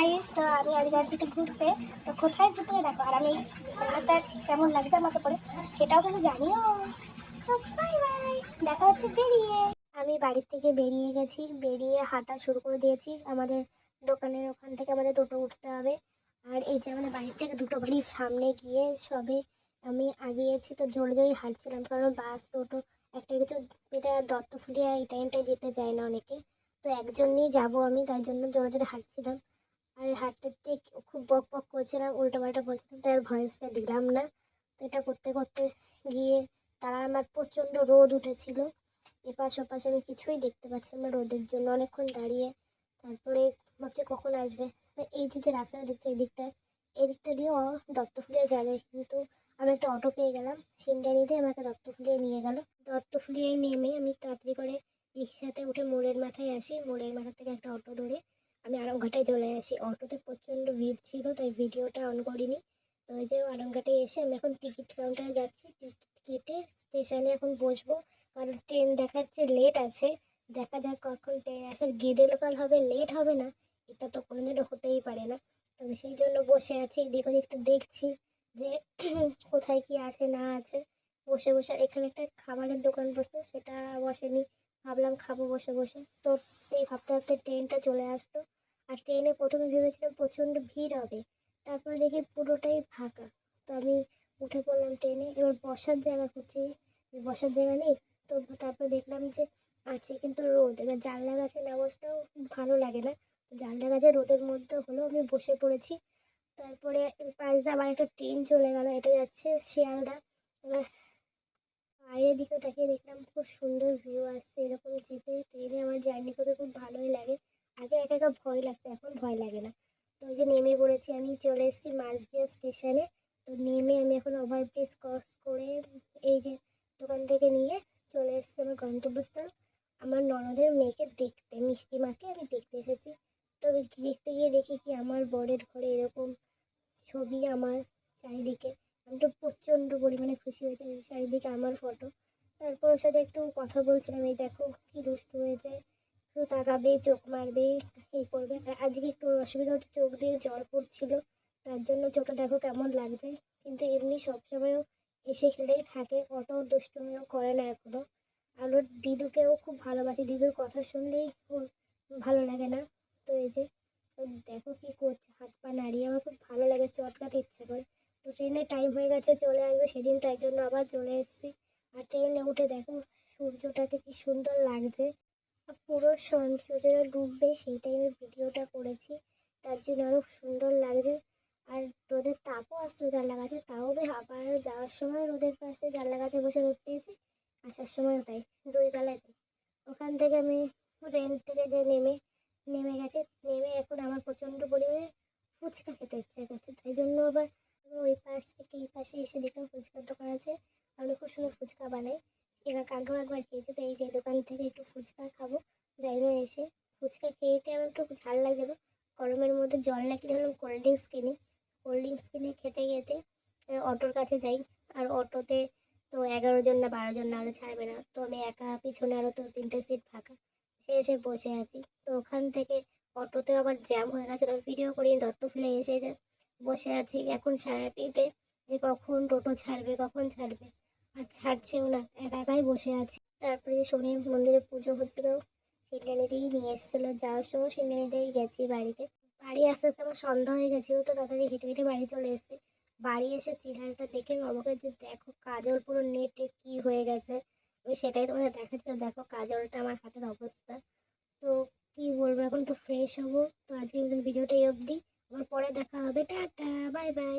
Guys তো আমি যাচ্ছি একটু ঘুরতে, তো কোথায় ঘুরতে দেখো, আর আমি রান্নাটা কেমন লাগছে আমাকে পরে সেটাও তুমি জানিও। বাই বাই দেখা হচ্ছে বেরিয়ে। আমি বাড়ির থেকে বেরিয়ে গেছি, বেরিয়ে হাঁটা শুরু করে দিয়েছি। আমাদের দোকানের ওখান থেকে আমাদের টোটো উঠতে হবে। আর এই যে আমাদের বাড়ির থেকে দুটো বাড়ির সামনে গিয়ে সবে আমি আগিয়েছি তো জোরে জোরে হাঁটছিলাম, কারণ বাস, টোটো, একটা কিছু এটা দত্তফুলিয়া এই টাইমটায় যেতে যায় না অনেকে। তো একজন নিয়ে যাব আমি তাই জন্য জোরে জোরে হাঁটছিলাম। আর হাঁটতে খুব বক বক করছিলাম উল্টো পাল্টা বলছিলাম তাই আর ভয়েসটা দিলাম না। তো এটা করতে করতে গিয়ে তারা আমার প্রচণ্ড রোদ উঠেছিল। এপাশ ওপাশে আমি কিছুই দেখতে পাচ্ছি না রোদের জন্য। অনেকক্ষণ দাঁড়িয়ে তারপরে ভাবছি কখন আসবে। এই যে যে রাস্তাটা দেখছি এই দিকটা এই দিকটা দিয়েও দত্তফুলিয়া যাবে। কিন্তু আমি একটা অটো পেয়ে গেলাম সিন্ডানিতে আমাকে দত্তফুলিয়া নিয়ে গেল। দত্তফুলিয়ায় নেমে আমি তাড়াতাড়ি করে রিক্সাতে উঠে মোড়ের মাথায় আসি। মোড়ের মাথা থেকে একটা অটো ধরে আমি আরামঘাটায় চলে আসি। অটোতে প্রচণ্ড ভিড় ছিল, তাই ভিডিওটা অন করিনি। তো ওই যে আরামঘাটে এসে আমি এখন টিকিট কাউন্টারে যাচ্ছি। টিকিট কেটে স্টেশনে এখন বসবো। কারণ ট্রেন দেখাচ্ছে লেট আছে। দেখা যাক কখন ট্রেন আসে। গেদে লোকাল হবে লেট হবে না। এটা তো কোনোদিনও হতেই পারে না। তো আমি সেই জন্য বসে আছি। এদিক ওদিকটা দেখছি যে কোথায় কি আছে, না আছে। বসে বসে এখানে একটা খাবারের দোকান বসতো সেটা বসেনি। ভাবলাম খাব বসে বসে। তো এই ভাবতে ভাবতে ট্রেনটা চলে আসতো আর ট্রেনে প্রথমে ভেবেছিলাম প্রচণ্ড ভিড় হবে। তারপরে দেখি পুরোটাই ফাঁকা। তো আমি উঠে পড়লাম ট্রেনে, এবার বসার জায়গা খুঁজছি। বসার জায়গা নেই, তো তারপর দেখলাম যে আছে কিন্তু রোদ। এবার জানলা গাছে না বসতেও ভালো লাগে না। জানলা গাছে রোদের মধ্যে হলেও আমি বসে পড়েছি। তারপরে পাশ দিয়ে আবার একটা ট্রেন চলে গেল, এটা যাচ্ছে শিয়ালদা। এবার বাইরের দিকে তাকিয়ে দেখলাম খুব সুন্দর ভিউ আসছে। এরকম জিপে ট্রেনে আমার জার্নি করতে খুব ভালোই লাগে। আগে একা একা ভয় লাগতো, এখন ভয় লাগে না। তো ওই যে নেমে পড়েছি আমি, চলে এসেছি মাঝদিয়া স্টেশনে তো নেমে আমি এখন ওভার ওভারব্রিজ ক্রস করে এই যে দোকান থেকে নিয়ে চলে এসেছি আমার গন্তব্যস্থল। আমার ননদের মেয়েকে দেখতে, মিষ্টি মাকে আমি দেখতে এসেছি। তবে দেখতে গিয়ে দেখি কি আমার বরের ঘরে এরকম ছবি আমার চারিদিকে। আমি তো প্রচণ্ড পরিমাণে খুশি হয়েছি চারিদিকে আমার ফটো তারপর ওর সাথে একটু কথা বলছিলাম, এই দেখো কি দুষ্টু হয়েছে। শুধু তাকাবে চোখ মারবে এই করবে। আজকে একটু অসুবিধা হচ্ছে, চোখ দিয়ে জল পড়ছিল, তার জন্য চোখটা দেখো কেমন লাগছে। কিন্তু এমনি সবসময়ও এসে খেলেই থাকে, অত দুষ্টুমিও করে না এখনও। আর ওর দিদুকেও খুব ভালোবাসি, দিদুর কথা শুনলেই ভালো লাগে না। তো এই যে দেখো কি করছে, হাত পা নাড়িয়ে আমার খুব ভালো লাগে, চটকাতে ইচ্ছে করে। তো ট্রেনের টাইম হয়ে গেছে, চলে আসবে সেদিন, তাই জন্য আবার চলে এসেছি। আর ট্রেনে উঠে দেখো সূর্যটাকে কি সুন্দর লাগছে। পুরো সূর্যটা ডুববে সেই টাইমে ভিডিওটা করেছি। তার জন্য আরও সুন্দর লাগছে। আর রোদের তাপও আসলো জানলা গাছে তাও আবার যাওয়ার সময় রোদের পাশে জানলা গাছে বসে রোদ পেয়েছি, আসার সময়ও তাই, দুই বেলায় তাই ওখান থেকে আমি ট্রেন থেকে যে নেমে নেমে গেছে, নেমে এখন আমার প্রচণ্ড পরিমাণে ফুচকা খেতে ইচ্ছা করছে। তাই জন্য আবার আমি ওই পাশ থেকে এই পাশে এসে দেখলাম ফুচকার দোকান আছে আমি খুব সুন্দর ফুচকা বানাই এবার আগেও একবার খেয়েছে তো এই যে দোকান থেকে একটু ফুচকা খাব। হোক এসে ফুচকা খেয়েতে আমার একটু ঝাল লাগছিল গরমের মধ্যে জল না কিনে হলাম কোল্ড ড্রিঙ্কস কিনি। কোল্ড ড্রিঙ্কস কিনে খেতে খেতে অটোর কাছে যাই। আর অটোতে তো এগারো জন না বারো জন না হলে ছাড়বে না। তো আমি একা, পিছনে আরও তো তিনটে সিট ফাঁকা। সে এসে বসে আছি। তো ওখান থেকে অটোতে আবার জ্যাম হয়ে গেছিল ভিডিও করি দত্ত ফুলে এসে বসে আছি। এখন সারাটিতে যে কখন টোটো ছাড়বে, কখন ছাড়বে। আর ছাড়ছেও না, একা একাই বসে আছি। তারপরে শনি মন্দিরে পুজো হচ্ছিল সিন্ডানিতেই নিয়ে এসেছিল। যাওয়ার সময় সিন্ডানিতেই গেছি বাড়িতে। বাড়ি আস্তে আস্তে আমার সন্ধ্যা হয়ে গেছিল, তো তাড়াতাড়ি হেঁটে হেঁটে বাড়ি চলে এসেছি। বাড়ি এসে চিড়ালটা দেখে আমাকে যে দেখো কাজল পুরো নেটে কি হয়ে গেছে। আমি সেটাই তোমাদের দেখাচ্ছিলাম, দেখো কাজলটা আমার হাতের অবস্থা। তো কি বলব, এখন একটু ফ্রেশ হব। তো আজকে ভিডিওটা এই অবধি। আবার পরে দেখা হবে। Tata, bye bye.